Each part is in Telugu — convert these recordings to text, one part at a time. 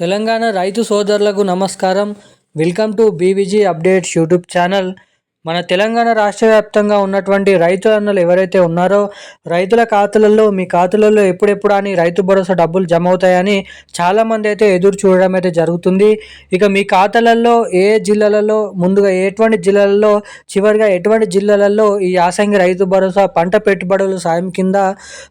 తెలంగాణ రైతు సోదరులకు నమస్కారం. Welcome to BVG updates YouTube channel. మన తెలంగాణ రాష్ట్ర వ్యాప్తంగా ఉన్నటువంటి రైతు అన్నలు ఎవరైతే ఉన్నారో రైతుల ఖాతాలలో మీ ఖాతాలలో ఎప్పుడెప్పుడు అని రైతు భరోసా డబ్బులు జమ అవుతాయని చాలామంది అయితే ఎదురు చూడడం అయితే జరుగుతుంది. ఇక మీ ఖాతాలలో ఏ జిల్లాలలో ముందుగా ఎటువంటి జిల్లాలలో చివరిగా ఎటువంటి జిల్లాలలో ఈ యాసంగి రైతు భరోసా పంట పెట్టుబడుల సాయం కింద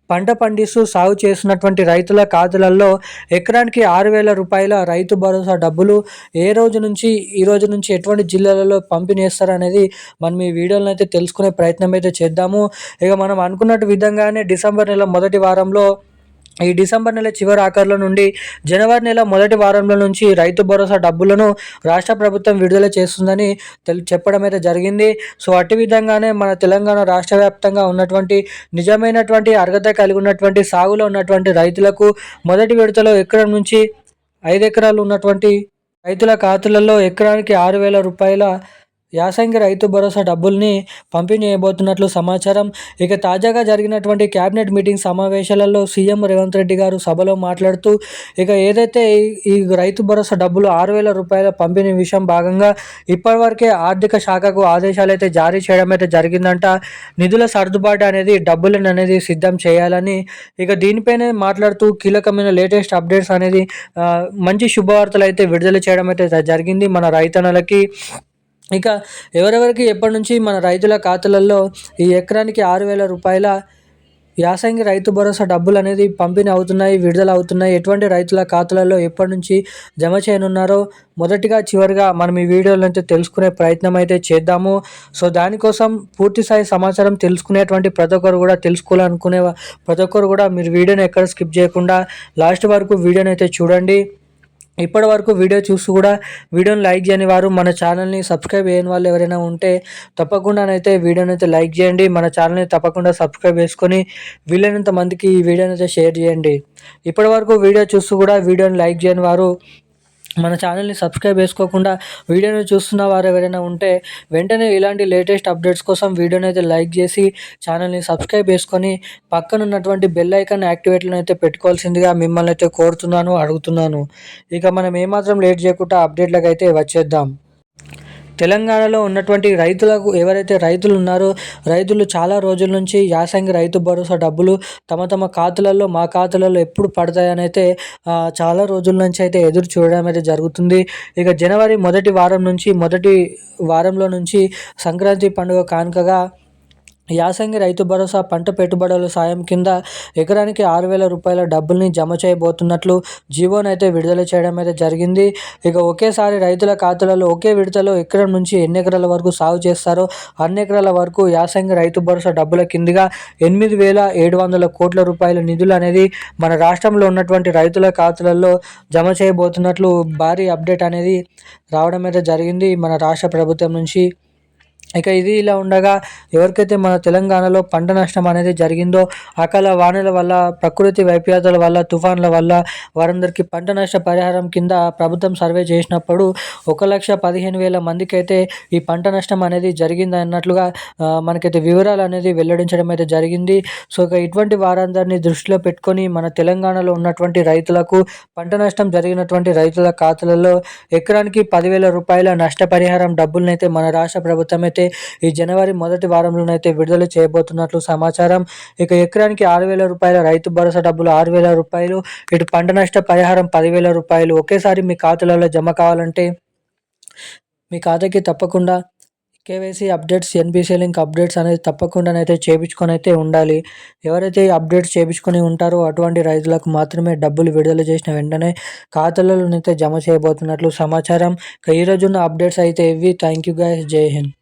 పంట పండిస్తూ సాగు చేస్తున్నటువంటి రైతుల ఖాతాలలో ఎకరానికి ఆరు వేల రూపాయల రైతు భరోసా డబ్బులు ఏ రోజు నుంచి ఈ రోజు నుంచి ఎటువంటి జిల్లాలలో పంపిణీ చేస్తారనేది మనం ఈ వీడియోలను అయితే తెలుసుకునే ప్రయత్నం అయితే చేద్దాము. ఇక మనం అనుకున్నట్టు విధంగానే డిసెంబర్ నెల మొదటి వారంలో ఈ డిసెంబర్ నెల చివరి ఆఖరిలో నుండి జనవరి నెల మొదటి వారంలో నుంచి రైతు భరోసా డబ్బులను రాష్ట్ర ప్రభుత్వం విడుదల చేస్తుందని తెలి చెప్పడం అయితే జరిగింది. సో అటు విధంగానే మన తెలంగాణ రాష్ట్ర వ్యాప్తంగా ఉన్నటువంటి నిజమైనటువంటి అర్హత కలిగి ఉన్నటువంటి సాగులో ఉన్నటువంటి రైతులకు మొదటి విడతలో ఎకరం నుంచి ఐదు ఎకరాలు ఉన్నటువంటి రైతుల ఖాతాలలో ఎకరానికి ఆరు వేల రూపాయల యాసంగి రైతు భరోసా డబ్బుల్ని పంపిణీ చేయబోతున్నట్లు సమాచారం. ఇక తాజాగా జరిగినటువంటి కేబినెట్ మీటింగ్ సమావేశాలలో సీఎం రేవంత్ రెడ్డి గారు సభలో మాట్లాడుతూ ఇక ఏదైతే ఈ రైతు భరోసా డబ్బులు ఆరు వేల రూపాయల పంపిణీ విషయం భాగంగా ఇప్పటివరకే ఆర్థిక శాఖకు ఆదేశాలు అయితే జారీ చేయడం అయితే జరిగిందంట. నిధుల సర్దుబాటు అనేది డబ్బులను అనేది సిద్ధం చేయాలని ఇక దీనిపైనే మాట్లాడుతూ కీలకమైన లేటెస్ట్ అప్డేట్స్ అనేది మంచి శుభవార్తలు అయితే విడుదల చేయడం అయితే జరిగింది మన రైతన్నలకి. ఇక ఎవరెవరికి ఎప్పటి నుంచి మన రైతుల ఖాతాలలో ఈ ఎకరానికి ఆరు వేల రూపాయల యాసంగి రైతు భరోసా డబ్బులు అనేది పంపిణీ అవుతున్నాయి విడుదల అవుతున్నాయి ఎటువంటి రైతుల ఖాతాలలో ఎప్పటి నుంచి జమ చేయనున్నారో మొదటిగా చివరిగా మనం ఈ వీడియోలో అయితే తెలుసుకునే ప్రయత్నం అయితే చేద్దాము. సో దానికోసం పూర్తి స్థాయి సమాచారం తెలుసుకునేటువంటి ప్రతి ఒక్కరు కూడా తెలుసుకోవాలనుకునే ప్రతి ఒక్కరు కూడా మీరు వీడియోని ఎక్కడ స్కిప్ చేయకుండా లాస్ట్ వరకు వీడియోని అయితే చూడండి. ఇప్పటి వరకు వీడియో చూసి కూడా వీడియోని లైక్ చేయని వారు మన ఛానల్ని సబ్స్క్రైబ్ చేయని వాళ్ళు ఎవరైనా ఉంటే తప్పకుండానైతే వీడియోని అయితే లైక్ చేయండి. మన ఛానల్ని తప్పకుండా సబ్స్క్రైబ్ చేసుకొని వీలైనంత మందికి ఈ వీడియోని అయితే షేర్ చేయండి. ఇప్పటి వరకు వీడియో చూస్తూ కూడా వీడియోని లైక్ చేయని వారు మన ఛానల్ని సబ్స్క్రైబ్ చేసుకోకుండా వీడియోని చూస్తున్న వారు ఎవరైనా ఉంటే వెంటనే ఇలాంటి లేటెస్ట్ అప్డేట్స్ కోసం వీడియోని అయితే లైక్ చేసి ఛానల్ని సబ్స్క్రైబ్ చేసుకొని పక్కన ఉన్నటువంటి బెల్ ఐకాన్ యాక్టివేట్లను అయితే పెట్టుకోవాల్సిందిగా మిమ్మల్ని అయితే కోరుతున్నాను అడుగుతున్నాను. ఇక మనం ఏమాత్రం లేట్ చేయకుండా అప్డేట్లకు అయితే వచ్చేద్దాం. తెలంగాణలో ఉన్నటువంటి రైతులకు ఎవరైతే రైతులు ఉన్నారో రైతులు చాలా రోజుల నుంచి యాసంగి రైతు భరోసా డబ్బులు తమ తమ ఖాతాలలో మా ఖాతాలలో ఎప్పుడు పడతాయని అయితే చాలా రోజుల నుంచి అయితే ఎదురు చూడడం అయితే జరుగుతుంది. ఇక జనవరి మొదటి వారం నుంచి మొదటి వారంలో నుంచి సంక్రాంతి పండుగ కానుకగా యాసంగి రైతు భరోసా పంట పెట్టుబడుల సాయం కింద ఎకరానికి ఆరు వేల రూపాయల డబ్బుల్ని జమ చేయబోతున్నట్లు జీవోనైతే విడుదల చేయడం అయితే జరిగింది. ఇక ఒకేసారి రైతుల ఖాతాలలో ఒకే విడతలో ఎకరం నుంచి ఎన్ని ఎకరాల వరకు సాగు చేస్తారో అన్ని ఎకరాల వరకు యాసంగి రైతు భరోసా డబ్బుల కిందిగా ఎనిమిది వేల ఏడు వందల కోట్ల రూపాయల నిధులు అనేది మన రాష్ట్రంలో ఉన్నటువంటి రైతుల ఖాతాలలో జమ చేయబోతున్నట్లు భారీ అప్డేట్ అనేది రావడం అయితే జరిగింది. మన రాష్ట్ర ప్రభుత్వం నుంచి ఇక ఇది ఇలా ఉండగా ఎవరికైతే మన తెలంగాణలో పంట నష్టం అనేది జరిగిందో అకాల వానల వల్ల ప్రకృతి వైపరీతాల వల్ల తుఫాన్ల వల్ల వారందరికీ పంట నష్ట పరిహారం కింద ప్రభుత్వం సర్వే చేసినప్పుడు ఒక లక్ష పదిహేను వేల మందికి అయితే ఈ పంట నష్టం అనేది జరిగింది అన్నట్లుగా మనకైతే వివరాలు అనేది వెల్లడించడం అయితే జరిగింది. సో ఇక ఇటువంటి వారందరినీ దృష్టిలో పెట్టుకొని మన తెలంగాణలో ఉన్నటువంటి రైతులకు పంట నష్టం జరిగినటువంటి రైతుల ఖాతాలలో ఎకరానికి పదివేల రూపాయల నష్టపరిహారం డబ్బులనైతే మన రాష్ట్ర ప్రభుత్వం అయితే ఈ జనవరి మొదటి వారంలోనైతే విడుదల చేయబోతున్నట్లు సమాచారం. ఇక ఎకరానికి ఆరు వేల రూపాయల రైతు భరోసా డబ్బులు ఆరు వేల రూపాయలు ఇటు పంట నష్ట పరిహారం పదివేల రూపాయలు. ఒకేసారి మీ ఖాతాలలో జమ కావాలంటే మీ ఖాతాకి తప్పకుండా KYC updates NBC link updates అనేది తప్పకుండానైతే చేయించుకొని అయితే ఉండాలి. ఎవరైతే అప్డేట్స్ చేయించుకొని ఉంటారో అటువంటి రైతులకు మాత్రమే డబ్బులు విడుదల చేసిన వెంటనే ఖాతాలలోనైతే జమ చేయబోతున్నట్లు సమాచారం. ఈరోజున్న అప్డేట్స్ అయితే ఇవి. Thank you guys. Jai Hind.